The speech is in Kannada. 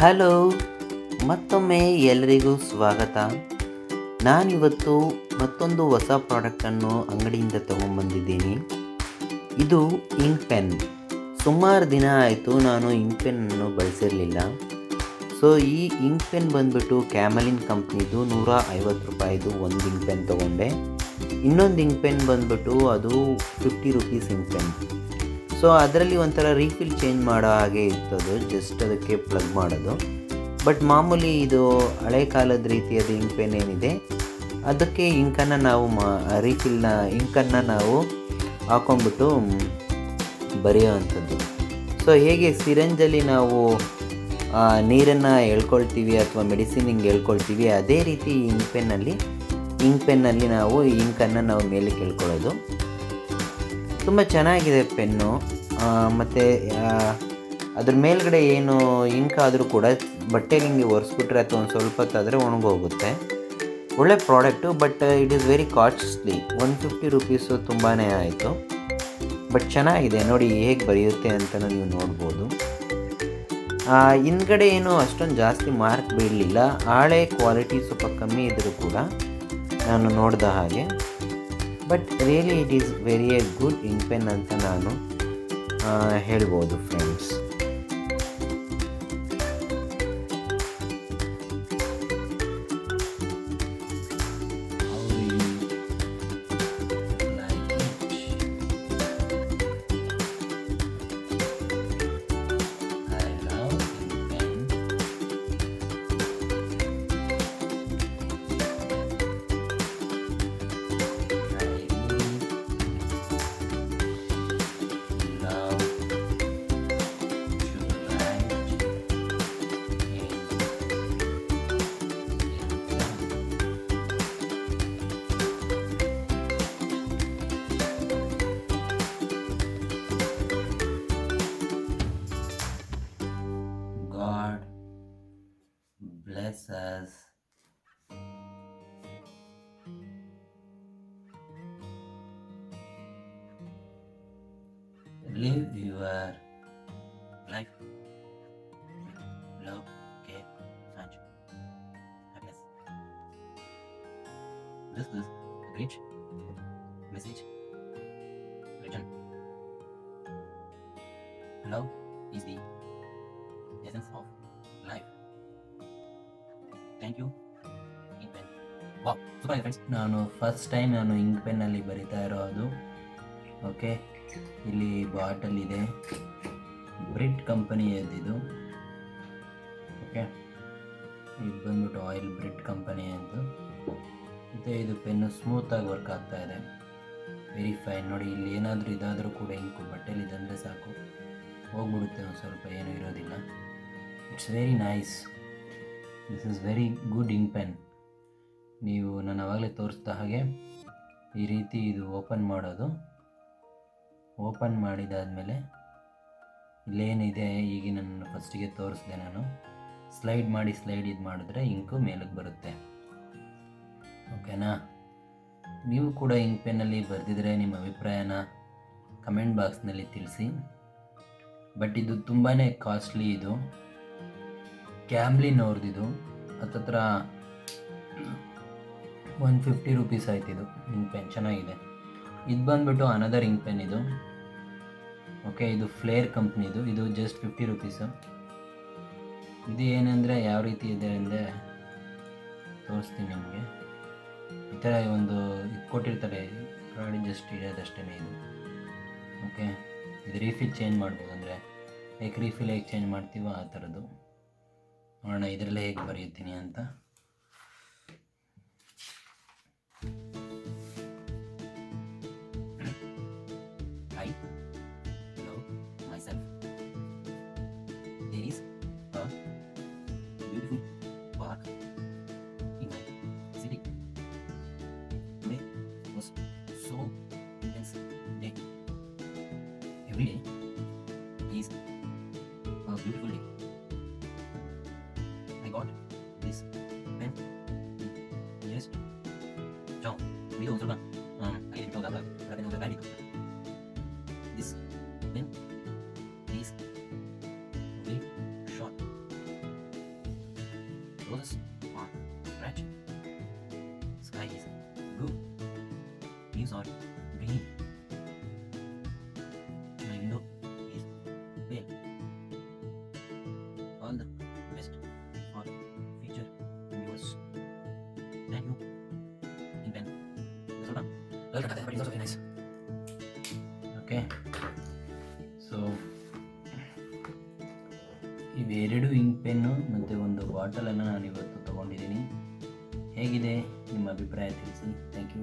ಹಲೋ, ಮತ್ತೊಮ್ಮೆ ಎಲ್ಲರಿಗೂ ಸ್ವಾಗತ. ನಾನಿವತ್ತು ಮತ್ತೊಂದು ಹೊಸ ಪ್ರಾಡಕ್ಟನ್ನು ಅಂಗಡಿಯಿಂದ ತೊಗೊಂಬಂದಿದ್ದೀನಿ ಇದು ಇಂಕ್ ಪೆನ್ ಸುಮಾರು ದಿನ ಆಯಿತು ನಾನು ಇಂಕ್ ಪೆನ್ನನ್ನು ಬಳಸಿರಲಿಲ್ಲ. ಸೊ ಈ ಇಂಕ್ ಪೆನ್ ಬಂದುಬಿಟ್ಟು ಕ್ಯಾಮಲಿನ್ ಕಂಪ್ನಿದು ನೂರ ಐವತ್ತು ರೂಪಾಯಿದು ಒಂದು ಇಂಕ್ ಪೆನ್ ತೊಗೊಂಡೆ. ಇನ್ನೊಂದು ಇಂಕ್ ಪೆನ್ ಬಂದುಬಿಟ್ಟು ಅದು fifty rupees ink pen so ಅದರಲ್ಲಿ ಒಂಥರ ರೀಫಿಲ್ ಚೇಂಜ್ ಮಾಡೋ ಹಾಗೆ ಇರ್ತದೆ. ಜಸ್ಟ್ ಅದಕ್ಕೆ ಪ್ಲಗ್ ಮಾಡೋದು. ಬಟ್ ಮಾಮೂಲಿ ಇದು ಹಳೆ ಕಾಲದ ರೀತಿಯಾದ ಇಂಕ್ ಪೆನ್ ಏನಿದೆ, ಅದಕ್ಕೆ ಇಂಕನ್ನು ನಾವು ಮಾ ರೀಫಿಲ್ನ ಇಂಕನ್ನು ನಾವು ಹಾಕೊಂಡ್ಬಿಟ್ಟು ಬರೆಯೋ ಅಂಥದ್ದು ಸೊ ಹೇಗೆ ಸಿರಂಜಲ್ಲಿ ನಾವು ನೀರನ್ನು ಎಳ್ಕೊಳ್ತೀವಿ ಅಥವಾ ಮೆಡಿಸಿನ್ ಹಿಂಗೆ ಎಳ್ಕೊಳ್ತೀವಿ ಅದೇ ರೀತಿ ಇಂಕ್ ಪೆನ್ನಲ್ಲಿ ಇಂಕ್ ಪೆನ್ನಲ್ಲಿ ನಾವು ಇಂಕನ್ನು ನಾವು ಮೇಲೆ ಕೇಳ್ಕೊಳ್ಳೋದು. ತುಂಬ ಚೆನ್ನಾಗಿದೆ ಪೆನ್ನು. ಮತ್ತು ಅದ್ರ ಮೇಲ್ಗಡೆ ಏನು ಇಂಕ್ ಆದರೂ ಕೂಡ ಬಟ್ಟೆಗೆ ಹಿಂಗೆ ಒರೆಸ್ಬಿಟ್ರೆ ಅಥವಾ ಒಂದು ಸ್ವಲ್ಪ ಹೊತ್ತಾದರೆ ಒಣಗೋಗುತ್ತೆ. ಒಳ್ಳೆ product, but it is very costly. One fifty rupees ತುಂಬಾ ಆಯಿತು. ಬಟ್ ಚೆನ್ನಾಗಿದೆ. ನೋಡಿ, ಹೇಗೆ ಬರೆಯುತ್ತೆ ಅಂತ ನೀವು ನೋಡ್ಬೋದು. ಹಿಂದ್ಗಡೆ ಏನು ಅಷ್ಟೊಂದು ಜಾಸ್ತಿ ಮಾರ್ಕ್ ಬೀಳಲಿಲ್ಲ. ಹಳೆ ಕ್ವಾಲಿಟಿ ಸ್ವಲ್ಪ ಕಮ್ಮಿ ಇದ್ದರೂ ಕೂಡ ನಾನು ನೋಡಿದ ಹಾಗೆ. But really it is very a good ink pen ಅಂತ ನಾನು ಹೇಳ್ಬೋದು friends bless us. Live your life. Love, care, sunshine, happiness. This is a great message written. Love is the essence of you ನಾನು ಫಸ್ಟ್ ಟೈಮ್ ನಾನು ಇಂಕ್ ಪೆನ್ನಲ್ಲಿ ಬರಿತಾ ಇರೋದು. ಓಕೆ ಇಲ್ಲಿ ಬಾಟಲ್ ಇದೆ. ಬ್ರಿಡ್ ಕಂಪನಿಯದ್ದಿದು. ಓಕೆ ಇದು ಬಂದ್ಬಿಟ್ಟು ಆಯಿಲ್ ಬ್ರಿಡ್ ಕಂಪನಿಯದ್ದು. ಮತ್ತು ಇದು ಪೆನ್ನು ಸ್ಮೂತಾಗಿ ವರ್ಕ್ ಆಗ್ತಾ ಇದೆ. ವೆರಿ ಫೈನ್ ನೋಡಿ, ಇಲ್ಲಿ ಏನಾದರೂ ಇದಾದರೂ ಕೂಡ ಇಂಕು ಬಟ್ಟೆಲಿ ಇದಂದರೆ ಸಾಕು. ಹೋಗ್ಬಿಡುತ್ತೆ ಒಂದು ಸ್ವಲ್ಪ, ಏನೂ ಇರೋದಿಲ್ಲ. It's very nice this is very good ink pen ನೀವು ನಾನು ಆವಾಗಲೇ ತೋರಿಸಿದ ಹಾಗೆ ಈ ರೀತಿ ಇದು ಓಪನ್ ಮಾಡೋದು. ಓಪನ್ ಮಾಡಿದಾದಮೇಲೆ ಇಲ್ಲೇನಿದೆ ಈಗ ನಾನು ಫಸ್ಟಿಗೆ ತೋರಿಸಿದೆ ನಾನು. ಸ್ಲೈಡ್ ಮಾಡಿ ಸ್ಲೈಡ್ ಇದು ಮಾಡಿದ್ರೆ ಇಂಕು ಮೇಲಕ್ಕೆ ಬರುತ್ತೆ. ಓಕೆನಾ ನೀವು ಕೂಡ ಇಂಕ್ ಪೆನ್ನಲ್ಲಿ ಬರೆದಿದ್ರೆ ನಿಮ್ಮ ಅಭಿಪ್ರಾಯನ ಕಮೆಂಟ್ ಬಾಕ್ಸ್ನಲ್ಲಿ ತಿಳಿಸಿ. ಬಟ್ ಇದು ತುಂಬಾ ಕಾಸ್ಟ್ಲಿ ಇದು. ಕ್ಯಾಮ್ಲಿನ್ ಅವ್ರದ್ದಿದು ಹತ್ತತ್ರ ಒನ್ ಫಿಫ್ಟಿ ರುಪೀಸ್ ಇದು ಇಂಕ್ ಪೆನ್ ಚೆನ್ನಾಗಿದೆ. ಇದು ಬಂದುಬಿಟ್ಟು ಅನದರ್ ಇಂಕ್ ಪೆನ್ ಇದು. ಓಕೆ ಇದು ಫ್ಲೇರ್ ಕಂಪ್ನಿದು ಇದು ಜಸ್ಟ್ ಫಿಫ್ಟಿ ರುಪೀಸು. ಇದು ಏನಂದರೆ ಯಾವ ರೀತಿ ಇದೆ ಅಂದರೆ ತೋರಿಸ್ತೀನಿ ನಿಮಗೆ. ಈ ಥರ ಒಂದು ಇದು ಕೊಟ್ಟಿರ್ತಾರೆ. ಗಾಡಿ ಜಸ್ಟ್ ಇರೋದಷ್ಟೇ ಇದು. ಓಕೆ ಇದು ರೀಫಿಲ್ ಚೇಂಜ್ ಮಾಡ್ಬೋದು ಅಂದರೆ ಲೈಕ್ ರೀಫಿಲ್ ಹೇಗೆ ಚೇಂಜ್ ಮಾಡ್ತೀವೋ ಆ ಥರದ್ದು ಹಣ ಇದರಲ್ಲೇ ಹೇಗೆ ಬರೆಯುತ್ತೀನಿ ಅಂತ? ಐಸ್ ಅಲ್ they is ದಿಹು par in city days so ಡೆಸ್ day every got this pen just John. We also got um I didn't talk about that I did. This pen is very short roses are red. Sky is blue. Leaves are Okay. So ಇವೆರಡು ಇಂಕ್ ಪೆನ್ನು ಮತ್ತು ಒಂದು ಬಾಟಲನ್ನು ನಾನು ಇವತ್ತು ತಗೊಂಡಿದ್ದೀನಿ. ಹೇಗಿದೆ? ನಿಮ್ಮ ಅಭಿಪ್ರಾಯ ತಿಳಿಸಿ. Thank you